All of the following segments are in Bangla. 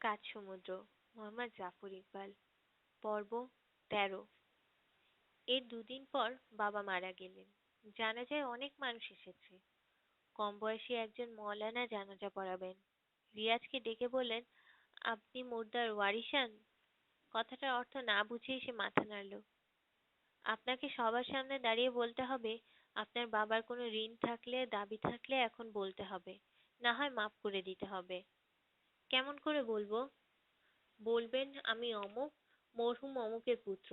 কাজ সমুদ্র, মোহাম্মদ জাফর ইকবাল। পর্ব তেরো। এর দুদিন পর বাবা মারা গেলেন। জানাজায় অনেক মানুষ এসেছে। কম বয়সী একজন মৌলানা জানাজা পড়াবেন। রিয়াজকে ডেকে বললেন, আপনি মুর্দার ওয়ারিসান কথাটার অর্থ না বুঝেই সে মাথা নাড়ল। আপনাকে সবার সামনে দাঁড়িয়ে বলতে হবে, আপনার বাবার কোনো ঋণ থাকলে, দাবি থাকলে এখন বলতে হবে। না হয় মাফ করে দিতে হবে। কেমন করে বলব? বলবেন আমি অমুক, মরহুম অমুকের পুত্র।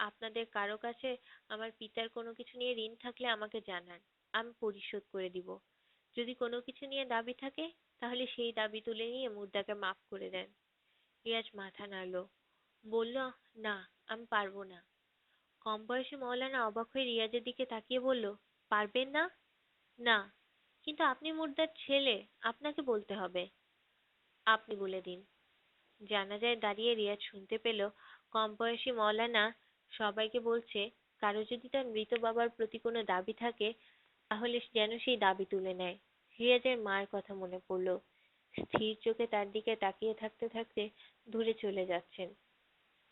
আপনাদের কারও কাছে আমার পিতার কোনো কিছু নিয়ে ঋণ থাকলে আমাকে জানান, আমি পরিশোধ করে দিব। যদি কোনো কিছু নিয়ে দাবি থাকে, তাহলে সেই দাবি তুলে নিয়ে মুর্দাকে মাফ করে দেন। রিয়াজ মাথা নাড়ল। বলল, না, আমি পারব না। কম বয়সী মৌলানা অবাক হয়ে রিয়াজের দিকে তাকিয়ে বলল, পারবেন না? না, কিন্তু আপনি মুর্দার ছেলে, আপনাকে বলতে হবে। আপনি বলে দিন। জানাজায় দাঁড়িয়ে রিয়াজ শুনতে পেল, কম বয়সী মৌলানা সবাইকে বলছে, কারও যদি তার মৃত বাবার প্রতি কোনো দাবি থাকে, তাহলে যেন সেই দাবি তুলে নেয়। রিয়াজের মার কথা মনে পড়ল। স্থির চোখে তার দিকে তাকিয়ে থাকতে থাকতে দূরে চলে যাচ্ছেন।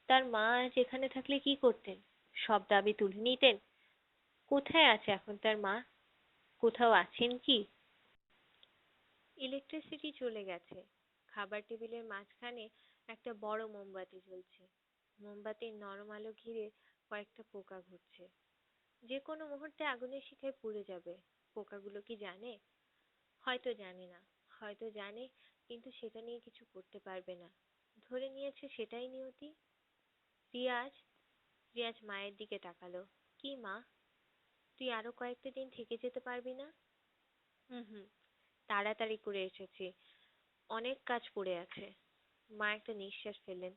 তার মা আজ এখানে থাকলে কি করতেন? সব দাবি তুলে নিতেন? কোথায় আছে এখন তার মা? কোথাও আছেন কি? ইলেকট্রিসিটি চলে গেছে। খাবার টেবিলের মাঝখানে একটা বড় মোমবাতি জ্বলছে। মোমবাতির নরম আলো ঘিরে কয়েকটা পোকা ঘুরছে। যে কোনো মুহূর্তে আগুনের শিখায় পুড়ে যাবে। পোকাগুলো কি জানে? হয়তো জানে না। হয়তো জানে, কিন্তু সেটা নিয়ে কিছু করতে পারবে না। ধরে নিয়েছে সেটাই নিয়তি। রিয়াজ রিয়াজ মায়ের দিকে তাকালো। কি মা? তুই আরও কয়েকটা দিন থেকে যেতে পারবি না? হুম হুম। তাড়াতাড়ি করে এসেছি। অনেক কাজ পড়ে আছে। মা একটা নিঃশ্বাস ফেললেন।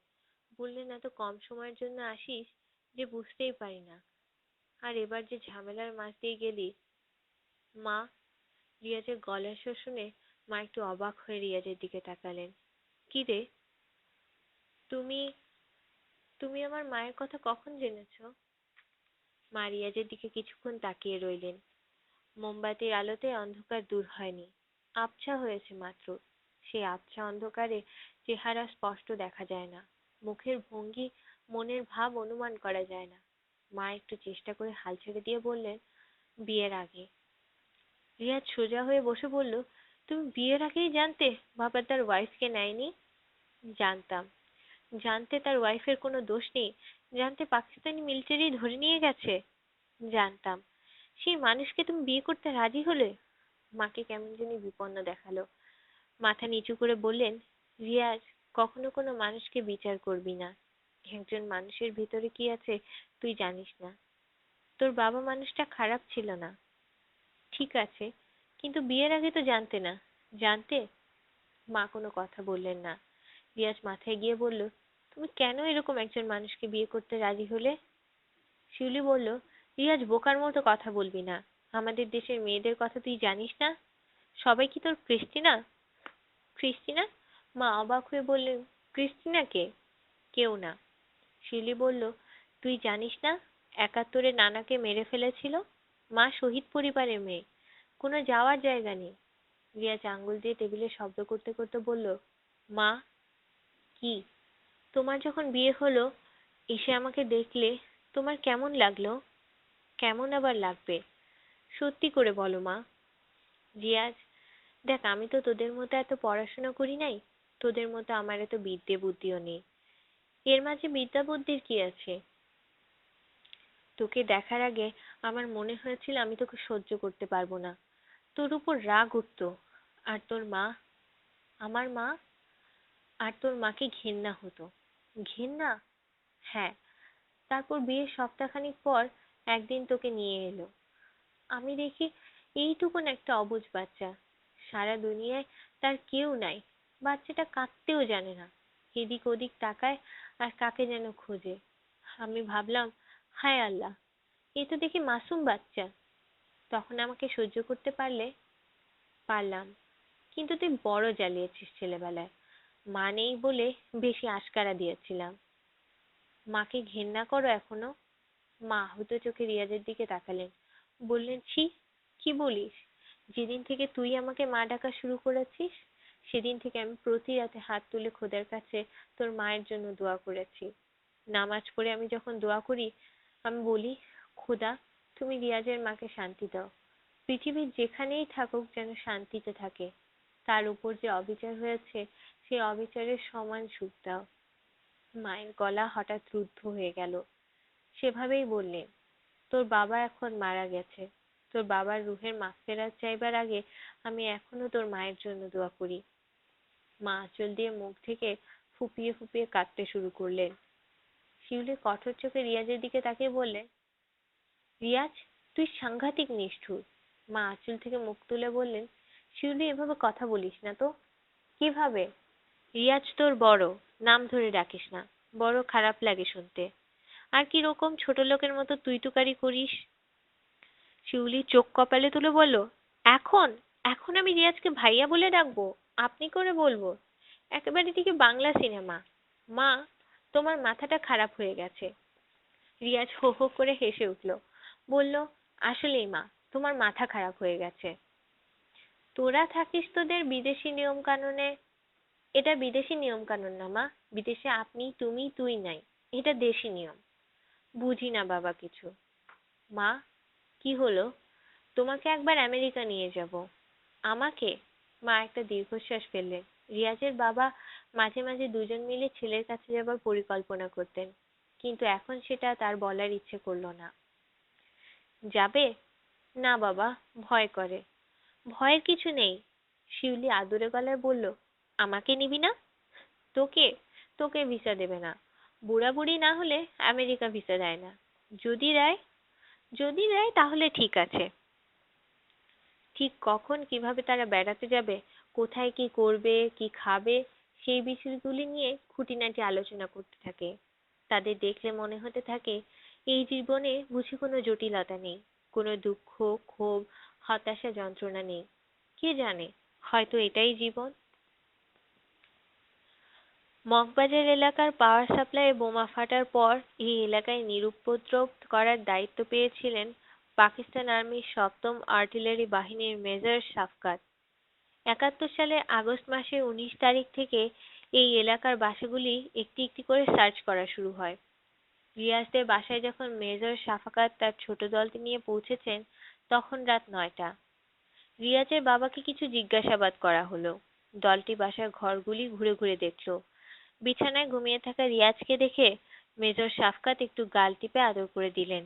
বললেন, এত কম সময়ের জন্য আসিস যে বুঝতেই পারি না। আর এবার যে ঝামেলার মাঝ দিয়ে গেলি, মা রিয়াজের গলার স্বর শুনে মা একটু অবাক হয়ে রিয়াজের দিকে তাকালেন। কি রে? তুমি তুমি আমার মায়ের কথা কখন জেনেছ? মা রিয়াজের দিকে কিছুক্ষণ তাকিয়ে রইলেন। মোমবাতির আলোতে অন্ধকার দূর হয়নি। আবছা হয়েছে মাত্র। সেই আবছা অন্ধকারে চেহারা স্পষ্ট দেখা যায় না। মুখের ভঙ্গি, মনের ভাব অনুমান করা যায় না। মা একটু চেষ্টা করে হাল ছেড়ে দিয়ে বললেন, বিয়ের আগে। রিয়াজ সোজা হয়ে বসে বলল, তুমি বিয়ের আগেই জানতে বাবা তার ওয়াইফকে নেয়নি? জানতাম। জানতে তার ওয়াইফের কোনো দোষ নেই? জানতে পাকিস্তানি মিলিটারি ধরে নিয়ে গেছে? জানতাম। সেই মানুষকে তুমি বিয়ে করতে রাজি হলে? মাকে কেমন জানি বিপন্ন দেখাল। মাথা নিচু করে বললেন, রিয়াজ, কখনো কোনো মানুষকে বিচার করবি না। একজন মানুষের ভিতরে কি আছে তুই জানিস না। তোর বাবা মানুষটা খারাপ ছিল না। ঠিক আছে, কিন্তু বিয়ের আগে তো জানতে না। জানতে? মা কোনো কথা বললেন না। রিয়াজ মাথায় গিয়ে বলল, তুমি কেন এরকম একজন মানুষকে বিয়ে করতে রাজি হলে? শিউলি বলল, রিয়াজ, বোকার মতো কথা বলবি না। আমাদের দেশের মেয়েদের কথা তুই জানিস না? সবাই কি তোর ক্রিস্টিনা ক্রিস্টিনা? মা অবাক হয়ে বললেন, ক্রিস্টিনা কে? কেউ না। শিউলি বলল, তুই জানিস না, একাত্তরে নানাকে মেরে ফেলেছিল? মা শহীদ পরিবারের মেয়ে। কোনো যাওয়ার জায়গা নেই। রিয়াজ আঙ্গুল দিয়ে টেবিলে শব্দ করতে করতে বলল, মা, কি? তোমার যখন বিয়ে হলো, এসে আমাকে দেখলে তোমার কেমন লাগল? কেমন আবার লাগবে? সত্যি করে বলো মা। রিয়াজ দেখ, আমি তো তোদের মতো এত পড়াশোনা করি নাই। তোদের মতো আমার এত বিদ্যে বুদ্ধিও নেই। এর মাঝে বিদ্যা বুদ্ধির কি আছে? তোকে দেখার আগে আমার মনে হয়েছিল আমি তোকে সহ্য করতে পারব না। তোর উপর রাগ উঠতো। আর তোর মা, আমার মা, আর তোর মাকে ঘেন্না হতো। ঘেন্না? হ্যাঁ। তারপর বিয়ের সপ্তাহখানেক পর একদিন তোকে নিয়ে এলো। আমি দেখি এইটুকুন একটা অবুঝ বাচ্চা। সারা দুনিয়ায় তার কেউ নাই। বাচ্চাটা কাঁদতেও জানে না। এদিক ওদিক তাকায় আর কাকে যেন খোঁজে। আমি ভাবলাম, হায় আল্লাহ, এ তো দেখি মাসুম বাচ্চা। তখন আমাকে সহ্য করতে পারলে? পারলাম। কিন্তু তুই বড় জ্বালিয়েছিস ছেলেবেলায়। মা নেই বলে বেশি আশকারা দিয়েছিলাম। মাকে ঘেন্না করো এখনও? মা আহত চোখে রিয়াজের দিকে তাকালেন। বললেন, ছি, কি বলিস? যেদিন থেকে তুই আমাকে মা ডাকা শুরু করেছিস, সেদিন থেকে আমি প্রতি রাতে হাত তুলে খোদার কাছে তোর মায়ের জন্য দোয়া করেছি। নামাজ পড়ে আমি যখন দোয়া করি, আমি বলি, খোদা, তুমি রিয়াজের মাকে শান্তি দাও। পৃথিবীর যেখানেই থাকুক যেন শান্তিতে থাকে। তার উপর যে অবিচার হয়েছে সেই অবিচারের সমান সুখ দাও। মায়ের গলা হঠাৎ রুদ্ধ হয়ে গেল। সেভাবেই বললেন তোর বাবা এখন মারা গেছে। তোর বাবার রুহের মাগফেরাত চাইবার আগে আমি এখনও তোর মায়ের জন্য দোয়া করি। মা আঁচল দিয়ে মুখ থেকে ফুপিয়ে ফুপিয়ে কাঁদতে শুরু করলেন। শিউলি কঠোর চোখে রিয়াজের দিকে তাকিয়ে বললে, রিয়াজ, তুই সাংঘাতিক নিষ্ঠুর। মা আঁচল থেকে মুখ তুলে বললেন, শিউলি, এভাবে কথা বলিস না তো? কীভাবে? রিয়াজ, তোর বড়, নাম ধরে ডাকিস না। বড় খারাপ লাগে শুনতে। আর কি রকম ছোট লোকের মতো তুই তুকারি করিস? শিউলি চোখ কপালে তুলে বলল, এখন এখন আমি রিয়াজকে ভাইয়া বলে ডাকবো। আপনি করে বলব। একেবারে দিকে বাংলা সিনেমা। মা, তোমার মাথাটা খারাপ হয়ে গেছে। রিয়াজ হো হো করে হেসে উঠল। বলল, আসলেই মা, তোমার মাথা খারাপ হয়ে গেছে। তোরা থাকিস তোদের বিদেশি নিয়ম কানুনে এটা বিদেশি নিয়ম কানুন না মা, বিদেশে আপনি, তুমি, তুই নাই। এটা দেশি নিয়ম। বুঝি না বাবা কিছু। মা কি হলো? তোমাকে একবার আমেরিকা নিয়ে যাব। আমাকে? মা একটা দীর্ঘশ্বাস ফেললেন। রিয়াজের বাবা মাঝে মাঝে দুজন মিলে ছেলের কাছে যাবার পরিকল্পনা করতেন। কিন্তু এখন সেটা তার বলার ইচ্ছে করল না। যাবে? না বাবা, ভয় করে। ভয়ের কিছু নেই। শিউলি আদুরে গলায় বলল, আমাকে নিবি না? তোকে? তোকে ভিসা দেবে না। বুড়া বুড়ি না হলে আমেরিকা ভিসা দেয় না। যদি দেয় যদি দেয় তাহলে ঠিক আছে। ঠিক কখন কীভাবে তারা বেড়াতে যাবে, কোথায় কি করবে, কি খাবে, সেই বিষয়গুলি নিয়ে খুঁটিনাটি আলোচনা করতে থাকে। তাদের দেখলে মনে হতে থাকে, এই জীবনে বুঝি কোনো জটিলতা নেই, কোনো দুঃখ, ক্ষোভ, হতাশা যন্ত্রণা নেই। কে জানে, হয়তো এটাই জীবন। মগবাজার এলাকার পাওয়ার সাপ্লাই বোমা ফাটার পর এই এলাকায় নিরুপদ্রব করার দায়িত্ব পেয়েছিলেন পাকিস্তান আর্মির সপ্তম আর্টিলারি বাহিনীর মেজর সাফকাত। একাত্তর সালে আগস্ট মাসের উনিশ তারিখ থেকে এই এলাকার বাসাগুলি একটি একটি করে সার্চ করা শুরু হয়। রিয়াজদের বাসায় যখন মেজর সাফাকাত তার ছোট দলটি নিয়ে পৌঁছেছেন, তখন রাত নয়টা। রিয়াজের বাবাকে কিছু জিজ্ঞাসাবাদ করা হলো। দলটি বাসার ঘরগুলি ঘুরে ঘুরে দেখল। বিছানায় ঘুমিয়ে থাকা রিয়াজকে দেখে মেজর শাফকাত একটু গাল টিপে আদর করে দিলেন।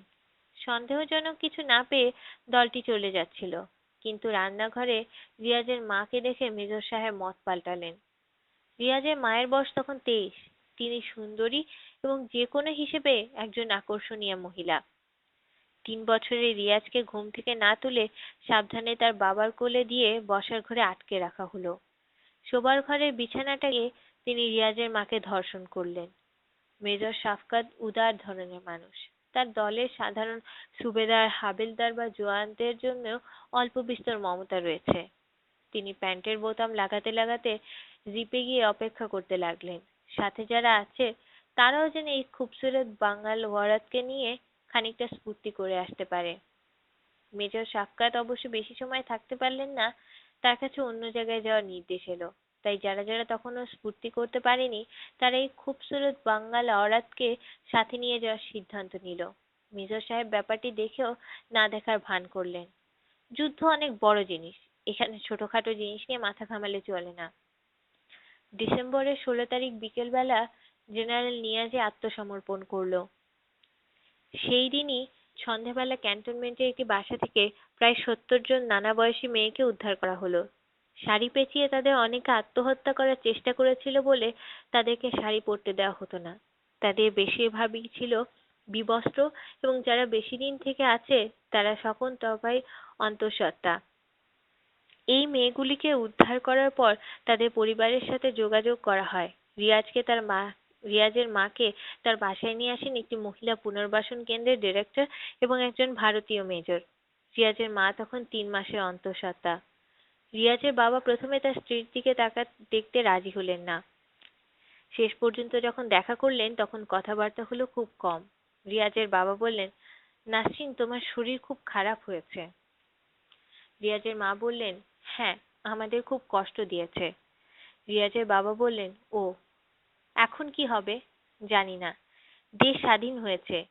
সন্দেহজনক কিছু না পেয়ে দলটি চলে যাচ্ছিল, কিন্তু রান্নাঘরে রিয়াজের মাকে দেখে মেজর সাহেব মত পাল্টালেন। রিয়াজের মায়ের বয়স তখন তেইশ, তিনি সুন্দরী এবং যে কোনো হিসেবে একজন আকর্ষণীয় মহিলা। তিন বছরের রিয়াজকে ঘুম থেকে না তুলে সাবধানে তার বাবার কোলে দিয়ে বসার ঘরে আটকে রাখা হলো। শোবার ঘরের বিছানাটাকে তিনি রিয়াজের মাকে ধর্ষণ করলেন। মেজর শাফকাত উদার ধরনের মানুষ। তার দলের সাধারণ সুবেদার হাবিলদার বা জওয়ানদের জন্য অল্প বিস্তর মমতা রয়েছে। তিনি প্যান্টের বোতাম লাগাতে লাগাতে জিপে গিয়ে অপেক্ষা করতে লাগলেন। সাথে যারা আছে, তারাও যেন এই খুবসুরত বাঙাল ওয়ারাতকে নিয়ে খানিকটা স্ফূর্তি করে আসতে পারে। মেজর সাক্ষাৎ অবশ্য বেশি সময় থাকতে পারলেন না, তার কাছে অন্য জায়গায় যাওয়ার নির্দেশ এলো। তাই যারা যারা তখনও স্ফূর্তি করতে পারেনি তারা এই খুবসুরত বাঙ্গাল অরাতকে সাথে নিয়ে যাওয়ার সিদ্ধান্ত নিল। মেজর সাহেব ব্যাপারটি দেখেও না দেখার ভান করলেন। যুদ্ধ অনেক বড় জিনিস, এখানে ছোটখাটো জিনিস নিয়ে মাথা ঘামালে চলে না। ডিসেম্বরের ষোলো তারিখ বিকেলবেলা জেনারেল নিয়াজে আত্মসমর্পণ করল। সেই দিনই সন্ধেবেলা ক্যান্টনমেন্টের একটি বাসা থেকে প্রায় সত্তর জন নানা বয়সী মেয়েকে উদ্ধার করা হলো। শাড়ি পেঁচিয়ে তাদের অনেকে আত্মহত্যা করার চেষ্টা করেছিল বলে তাদেরকে শাড়ি পরতে দেওয়া হতো না। তাদের বেশিরভাগই ছিল বিবস্ত্র এবং যারা বেশি দিন থেকে আছে, তারা সকল তবাই অন্তঃসত্ত্বা। এই মেয়েগুলিকে উদ্ধার করার পর তাদের পরিবারের সাথে যোগাযোগ করা হয়। রিয়াজকে তার মা, রিয়াজের মাকে তার বাসায় নিয়ে আসেন একটি মহিলা পুনর্বাসন কেন্দ্রের ডিরেক্টর এবং একজন ভারতীয় মেজর। রিয়াজের মা তখন তিন মাসের অন্তঃসত্ত্বা। রিয়াজের বাবা প্রথমে তার স্ত্রীর দিকে তাকা দেখতে রাজি হলেন না। শেষ পর্যন্ত যখন দেখা করলেন, তখন কথাবার্তা হলো খুব কম। রিয়াজের বাবা বললেন, নাসরিন, তোমার শরীর খুব খারাপ হয়েছে। রিয়াজের মা বললেন হ্যাঁ আমাদের খুব কষ্ট দিয়েছে। রিয়াজের বাবা বললেন, ও, এখন কি হবে? জানি না। দেশ স্বাধীন হয়েছে।